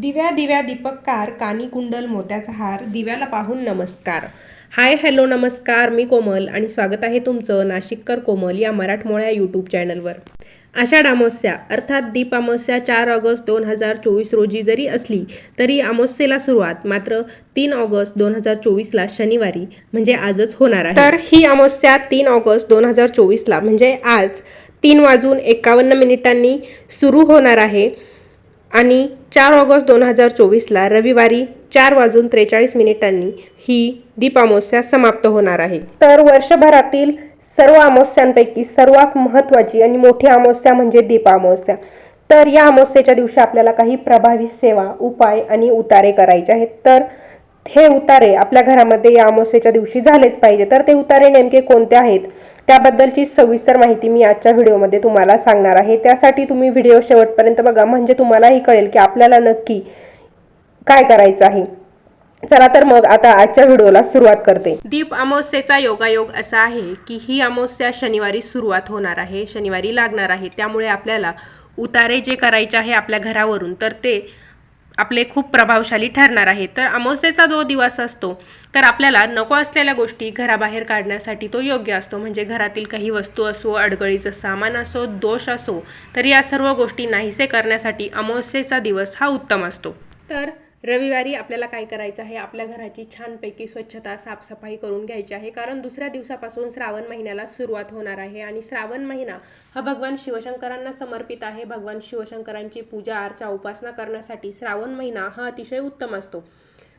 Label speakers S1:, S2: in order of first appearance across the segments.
S1: दिव्या दिव्या Deepak car कानी कुंडल मोत्याचा हार दिव्याला पाहून नमस्कार. हाय हॅलो नमस्कार मी कोमल आणि स्वागत आहे तुमचं नाशिककर कोमल या मराठमोळ्या यूट्यूब चॅनलवर. आषाढ अमावस्या अर्थात दीप अमावस्या चार ऑगस्ट दोन हजार चोवीस रोजी जरी असली तरी अमावस्येला सुरुवात मात्र तीन ऑगस्ट दोन हजार चोवीसला शनिवारी म्हणजे आजच होणार आहे. तर ही अमावस्या तीन ऑगस्ट दोन हजार चोवीसला म्हणजे आज तीन वाजून एकावन्न मिनिटांनी सुरू होणार आहे. आणि चार ऑगस्ट दोन हजार चोवीसला रविवारी चार वाजून त्रेचाळीस मिनिटांनी ही दीपामोस्या समाप्त होणार आहे. तर वर्षभरातील सर्व अमावस्यांपैकी सर्वात महत्त्वाची आणि मोठी अमावस्या म्हणजे दीपामोस्या तर या अमावस्येच्या दिवशी आपल्याला काही प्रभावी सेवा उपाय आणि उतारे करायचे आहेत. तर हे उतारे आपल्या घरामध्ये या अमावस्येच्या दिवशी झालेच पाहिजे. तर ते उतारे नेमके कोणते आहेत? त्याबद्दलची सविस्तर माहिती मी आजच्या व्हिडिओमध्ये तुम्हाला सांगणार आहे. त्यासाठी तुम्ही व्हिडिओ शेवटपर्यंत बघा. म्हणजे तुम्हालाही कळेल की आपल्याला नक्की काय करायचं आहे. चला तर मग आता आजच्या व्हिडिओला सुरुवात करते. दीप अमावस्येचा योगायोग असा आहे की ही अमावस्या शनिवारी सुरुवात होणार आहे. शनिवारी लागणार आहे. त्यामुळे आपल्याला उतारे जे करायचे आहे आपल्या घरावरून तर ते आपले खूप प्रभावशाली ठरणार आहे. तर अमावस्येचा जो दिवस असतो तर आपल्याला नको असलेल्या गोष्टी घराबाहेर काढण्यासाठी तो योग्य असतो. म्हणजे घरातील काही वस्तू असो अडगळीचं सामान असो दोष असो तर या सर्व गोष्टी नाहीसे करण्यासाठी अमावस्येचा दिवस हा उत्तम असतो. तर रविवारी आपल्याला काय करायचं आहे? आपल्या घराची छानपैकी स्वच्छता साफसफाई करून घ्यायची आहे. कारण दुसऱ्या दिवसापासून श्रावण महिन्याला सुरुवात होणार आहे आणि श्रावण महिना हा भगवान शिवशंकरांना समर्पित आहे. भगवान शिवशंकरांची पूजा अर्चा उपासना करण्यासाठी श्रावण महिना हा अतिशय उत्तम असतो.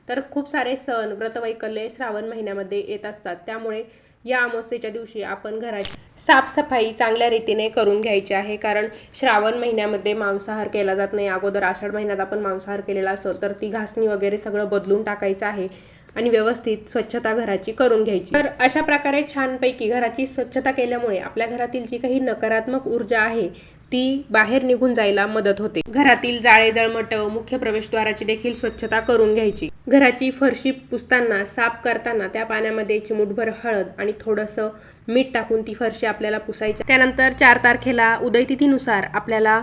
S1: तर खूप सारे सण व्रतवैकल्य श्रावण महिन्यामध्ये येत असतात. त्यामुळे या अमावस्येच्या दिवशी आपण घराची साफसफाई चांगल्या रीतीने करून घ्यायची आहे. कारण श्रावण महिन्यामध्ये मांसाहार केला जात नाही. अगोदर आषाढ महिन्यात आपण मांसाहार केलेला असो तर ती घासणी वगैरे सगळं बदलून टाकायचं आहे आणि व्यवस्थित स्वच्छता घराची करून घ्यायची. तर अशा प्रकारे छानपैकी घराची स्वच्छता केल्यामुळे आपल्या घरातील जी काही नकारात्मक ऊर्जा आहे ती बाहेर निघून जायला मदत होते. घरातील जाळे जळमट मुख्य प्रवेशद्वाराची देखील स्वच्छता करून घ्यायची. घराची फरशी पुसताना साफ करताना त्या पाण्यामध्ये चिमूटभर हळद आणि थोडंसं मीठ टाकून ती फरशी आपल्याला पुसायची. त्यानंतर चार तारखेला उदयतिथीनुसार आपल्याला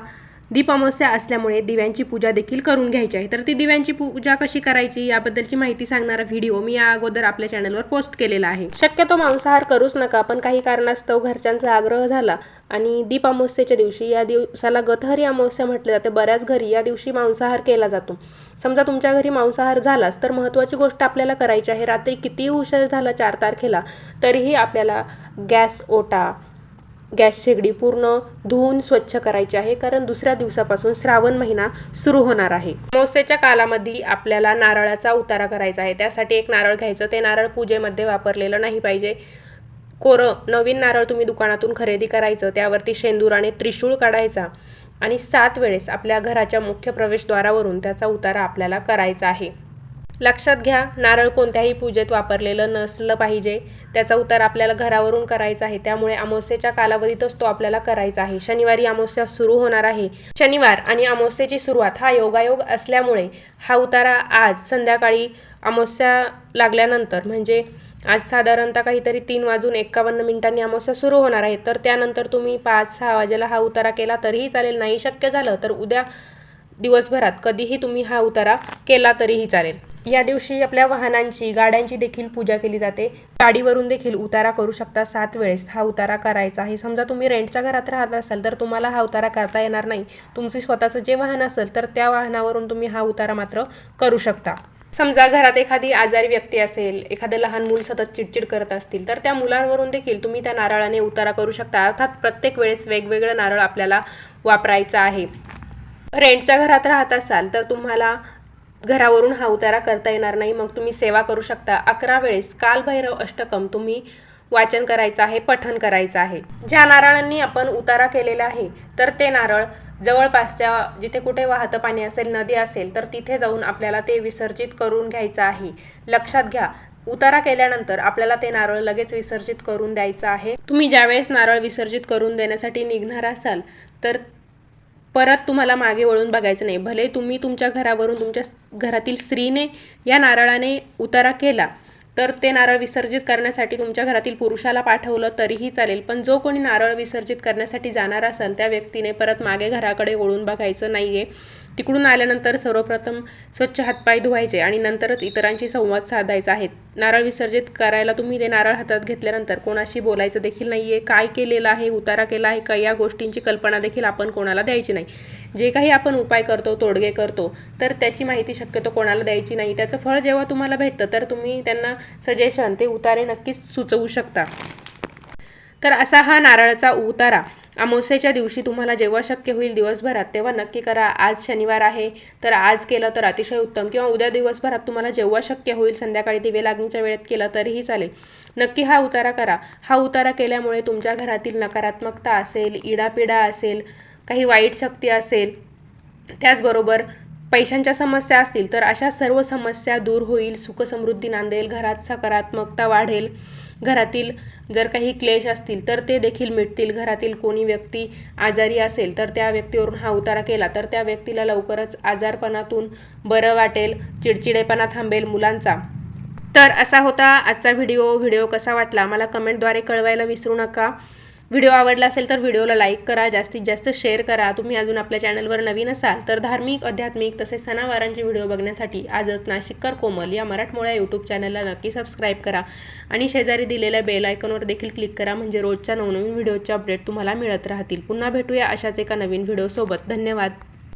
S1: दीप अमावस्या असल्यामुळे दिव्यांची पूजा देखील करून घ्यायची आहे. तर ती दिव्यांची पूजा कशी करायची याबद्दलची माहिती सांगणारा व्हिडिओ मी या अगोदर आपल्या चॅनलवर पोस्ट केलेला आहे. शक्यतो मांसाहार करूच नका पण काही कारणास्तव घरच्यांचा आग्रह झाला आणि दीप अमावस्येच्या दिवशी या दिवसाला गतहरी अमावस्या म्हटले जाते बऱ्याच घरी या दिवशी मांसाहार केला जातो. समजा तुमच्या घरी मांसाहार झालाच तर महत्त्वाची गोष्ट आपल्याला करायची आहे. रात्री कितीही उशीर झाला चार तारखेला तरीही आपल्याला गॅस ओटा गॅस शेगडी पूर्ण धुवून स्वच्छ करायची आहे कारण दुसऱ्या दिवसापासून श्रावण महिना सुरू होणार आहे. अमावस्येच्या कालामध्ये आपल्याला नारळाचा उतारा करायचा आहे. त्यासाठी एक नारळ घ्यायचं. ते नारळ पूजेमध्ये वापरलेलं नाही पाहिजे. कोरं नवीन नारळ तुम्ही दुकानातून खरेदी करायचं. त्यावरती शेंदूर आणि त्रिशूळ काढायचा. आणि सात वेळेस आपल्या घराच्या मुख्य प्रवेशद्वारावरून त्याचा उतारा आपल्याला करायचा आहे. लक्षात घ्या नारळ कोणत्याही पूजेत वापरलेलं नसलं पाहिजे. त्याचा उतार आपल्याला घरावरून करायचा आहे. त्यामुळे अमावस्येच्या कालावधीतच तो आपल्याला करायचा आहे. शनिवारी अमावस्या सुरू होणार आहे. शनिवार आणि अमावस्येची सुरुवात हा योगायोग असल्यामुळे हा उतारा आज संध्याकाळी अमावस्या लागल्यानंतर म्हणजे आज साधारणतः काहीतरी तीन वाजून एक्कावन्न मिनिटांनी अमावस्या सुरू होणार आहे. तर त्यानंतर तुम्ही पाच सहा वाजेला हा उतारा केला तरीही चालेल. नाही शक्य झालं तर उद्या दिवसभरात कधीही तुम्ही हा उतारा केला तरीही चालेल. या दिवशी आपल्या वाहनांची गाड्यांची देखील पूजा केली जाते. गाडीवरून देखील उतारा करू शकता सात वेळेस. हा उतारा करायचा आहे. समजा तुम्ही रेंटच्या घरात राहत असाल तर तुम्हाला हा उतारा करता येणार नाही. तुमचे स्वतःचं जे वाहन असेल तर त्या वाहनावरून तुम्ही हा उतारा मात्र करू शकता. समजा घरात एखादी आजारी व्यक्ती असेल एखादं लहान मूल सतत चिडचिड करत असतील तर त्या मुलांवरून देखील तुम्ही त्या नारळाने उतारा करू शकता. अर्थात प्रत्येक वेळेस वेगवेगळं नारळ आपल्याला वापरायचं आहे. रेंटच्या घरात राहत असाल तर तुम्हाला घरावरून हा उतारा करता येणार नाही. मग तुम्ही सेवा करू शकता. अकरा वेळेस कालभैरव अष्टकम तुम्ही वाचन करायचं आहे पठन करायचं आहे. ज्या नारळांनी आपण उतारा केलेला आहे तर ते नारळ जवळपासच्या जिथे कुठे वाहतं पाणी असेल नदी असेल तर तिथे जाऊन आपल्याला ते विसर्जित करून घ्यायचं आहे. लक्षात घ्या उतारा केल्यानंतर आपल्याला ते नारळ लगेच विसर्जित करून द्यायचं आहे. तुम्ही ज्यावेळेस नारळ विसर्जित करून देण्यासाठी निघणार असाल तर परत तुम्हाला मागे वळून बघायचं नाही. भले तुम्ही तुमच्या घरावरून तुमच्या घरातील स्त्रीने या नारळाने उतारा केला तर ते नारळ विसर्जित करण्यासाठी तुमच्या घरातील पुरुषाला पाठवलं तरीही चालेल. पण जो कोणी नारळ विसर्जित करण्यासाठी जाणार असेल त्या व्यक्तीने परत मागे घराकडे वळून बघायचं नाही आहे तिकडून आल्यानंतर सर्वप्रथम स्वच्छ हातपाय धुवायचे आणि नंतरच इतरांशी संवाद साधायचा आहे. नारळ विसर्जित करायला तुम्ही ते नारळ हातात घेतल्यानंतर कोणाशी बोलायचं देखील नाही आहे काय केलेलं आहे उतारा केला आहे का या गोष्टींची कल्पना देखील आपण कोणाला द्यायची नाही. जे काही आपण उपाय करतो तोडगे करतो तर त्याची माहिती शक्यतो कोणाला द्यायची नाही. त्याचं फळ जेव्हा तुम्हाला भेटतं तर तुम्ही त्यांना सजेशन ते उतारे नक्कीच सुचवू शकता. तर असा हा नारळाचा उतारा. अमावस्येच्या दिवशी तुम्हाला जेव्हा शक्य होईल दिवसभरात तेव्हा नक्की करा. आज शनिवार आहे तर आज केलं तर अतिशय उत्तम. किंवा उद्या दिवसभरात तुम्हाला जेव्हा शक्य होईल संध्याकाळी दिवे लागणीच्या वेळेत केलं तरीही चालेल. नक्की हा उतारा करा. हा उतारा केल्यामुळे तुमच्या घरातील नकारात्मकता असेल इडापिडा असेल काही वाईट शक्ती असेल त्याचबरोबर पैशांच्या समस्या असतील तर अशा सर्व समस्या दूर होईल. सुखसमृद्धी नांदेल घरात सकारात्मकता वाढेल. घरातील जर काही क्लेश असतील तर ते देखील मिटतील. घरातील कोणी व्यक्ती आजारी असेल तर त्या व्यक्तीवरून हा उतारा केला तर त्या व्यक्तीला लवकरच आजारपणातून बरं वाटेल चिडचिडेपणा थांबेल मुलांचा. तर असा होता आजचा व्हिडिओ. व्हिडिओ कसा वाटला? मला कमेंटद्वारे कळवायला विसरू नका. व्हिडिओ आवडला असेल तर व्हिडिओला लाईक करा जास्तीत जास्त शेअर करा. तुम्ही अजून आपल्या चॅनलवर नवीन असाल तर धार्मिक आध्यात्मिक तसेच सणावारांचे व्हिडिओ बघण्यासाठी आजच नाशिककर कोमल या मराठमोळ्या यूट्यूब चॅनलला नक्की सबस्क्राईब करा. आणि शेजारी दिलेल्या बेल आयकॉनवर देखील क्लिक करा म्हणजे रोजच्या नवनवीन व्हिडिओचे अपडेट तुम्हाला मिळत राहतील. पुन्हा भेटूया अशाच एका नवीन व्हिडिओसोबत धन्यवाद.